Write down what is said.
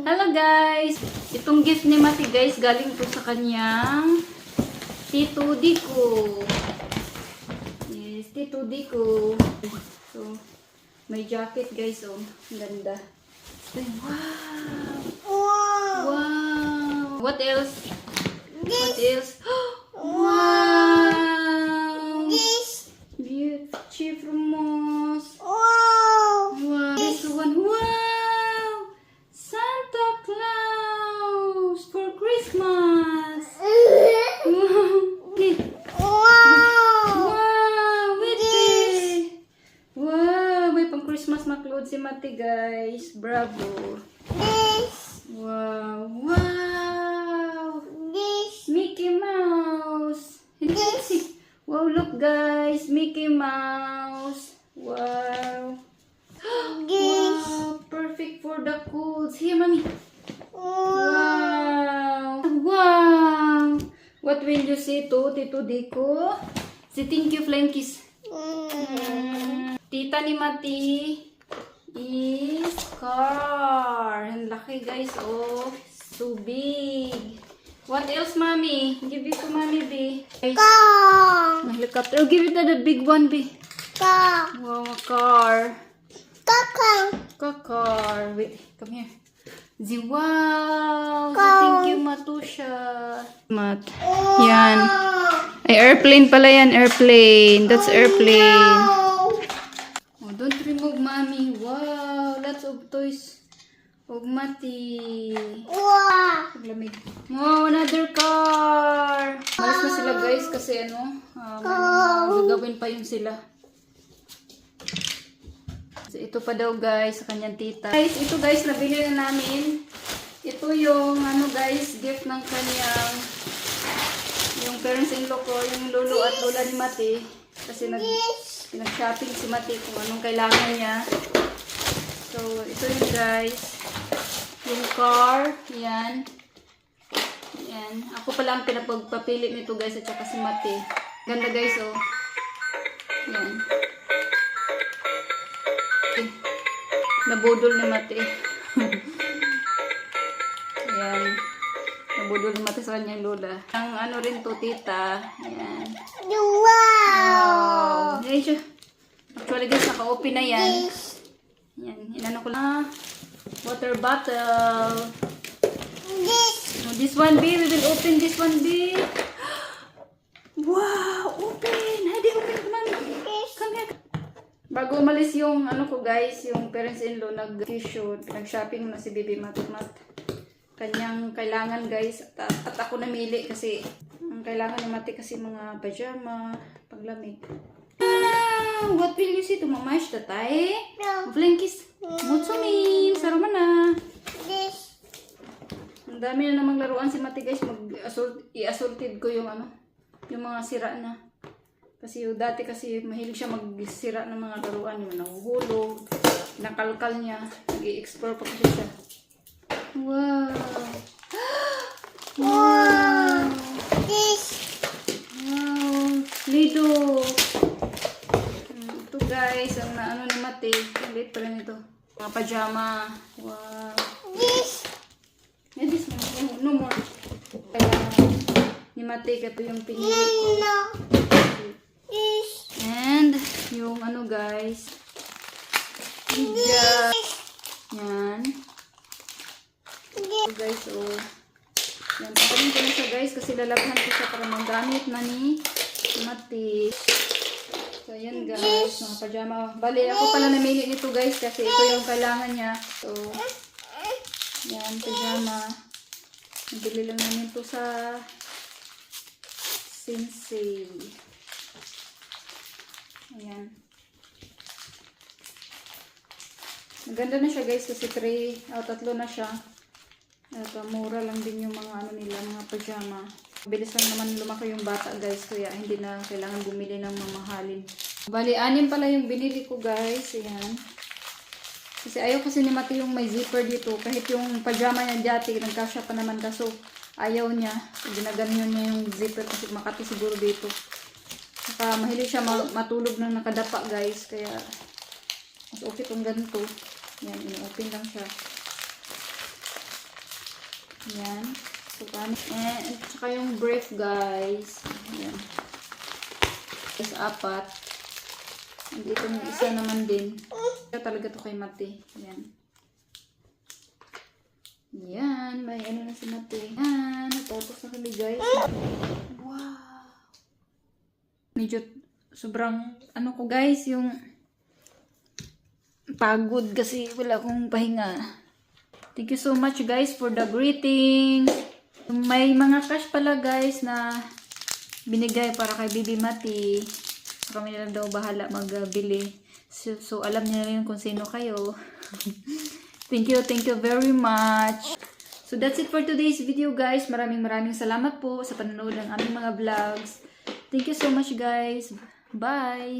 Hello guys! Itong gift ni Mati guys, galing po sa kanyang Tito Dico. Yes, Tito Dico. So, may jacket guys, oh. Ganda. Wow! Wow! What else? What else? wow! Beautiful moss. Wow! This one. Wow! Santa Claus for Christmas. Wow! Wow! Wait eh. Wow! May pang Christmas na clothes si Mati guys. Bravo. Wow! Wow! Mickey Mouse. Si. Wow, look guys. Mickey Mouse. Wow. Wow, perfect for the colds. Here, mommy. Wow. Wow. What will you say to Tito Dico? Say thank you, flying kiss. Mm. Tita ni Mati is car. Ang laki guys, oh. So big. What else, mommy? Give it to mommy, B. Guys, helicopter. Oh, give it to the big one, B. Wow, a car. Ka car. Wait, come here. Zi, wow. Thank you, Matusha. Mat. Yan. Ay, airplane pala yan, airplane. That's airplane. Oh, don't remove, mommy. Wow, lots of toys. Of Mati. Lamig. Wow, another car. Malas na sila guys kasi ano, um, gagawin pa yun sila. So, ito pa daw guys sa kanyang tita. Guys, ito guys, nabili na namin. Ito yung ano guys, gift ng kanyang yung parents-in-law ko, yung lolo at lola ni Mati. Kasi nag, pinag-shopping si Mati kung anong kailangan niya. So, ito yung guys. Yung car. Yan. Yan. Ako pala ang pinapagpapili nito guys at saka si Mati. Ganda guys oh. Yan. Eh, Nabudol ni Mati. Yan. Nabudol ni Mati sa kanyang lola. Ang ano rin to, tita. Yan. Wow. Siya. Actually guys, naka-open na yan. Yan. Inano ko lang. Water bottle. Oh, this one, B. We will open this one, B. Wow! Open! Hadi, open ko man. Come here. Bago umalis yung, ano ko guys, yung parents-in-law, nag-tissue, nag-shopping na si Bibi Matmat. Kanyang kailangan guys, at, at ako namili kasi ang kailangan ni Mati kasi mga pajama, paglamig. Wow! What will you see to mamash tatay? Flankis. Mutsumin. Sarama na. Ang dami na namang laruan si Mati guys. Mag i-assorted ko yung ano, yung mga sira na. Kasi yung dati kasi mahilig siya magsira ng mga laruan. Yung nahuhulog, nakalkal niya. Nag-i-explore pa kasi siya. Wow! Wow! Lido! Hmm, Ito guys, ang Mati. Ang liit pa rin ito. Mga pajama. Wow! Yeah, this one. No, no more. Kaya ni Mate ito yung pinili ko. And yung ano guys. Biga. Yan. So guys, oh. Yan, patayin ko na siya guys kasi lalabhan ko siya para magamit na ni Mate. So, yan guys, mga pajama. Bali, ako pala namili nito guys kasi ito yung kailangan niya. So, yan, pajama. Nabili lang namin ito sa Sensei. Ayan. Maganda na siya guys kasi 3 o tatlo na siya. At uh, mura lang din yung mga ano nila, mga pajama. Bilis lang naman lumaki yung bata guys kaya hindi na kailangan bumili ng mamahalin. Bali, anim pala yung binili ko guys. Ayan. Kasi ayaw kasi ni Mati yung may zipper dito. Kahit yung pajama niya dati, nagkasya pa naman kaso ayaw niya. Ginaganyan niya yung zipper kasi makati siguro dito. Saka mahilig siya ma- matulog na nakadapa guys. Kaya mas okay tong ganito. Yan, ino-open lang siya. Yan. Sukan. And, tsaka yung brief, guys. Yan. Guys, apat. Andito yung isa naman din. Ito talaga to kay Mate. Yan. Yan. May ano na si Mate. Yan. Natapos na kami, guys. Wow. Medyo sobrang ano ko, guys, yung pagod kasi wala akong pahinga. Thank you so much guys for the greetings. May mga cash pala guys na binigay para kay Bibi Mati. Kami na lang daw bahala magbili. So, so alam niya rin kung sino kayo. thank you, thank you very much. So that's it for today's video guys. Maraming maraming salamat po sa panonood ng aming mga vlogs. Thank you so much guys. Bye!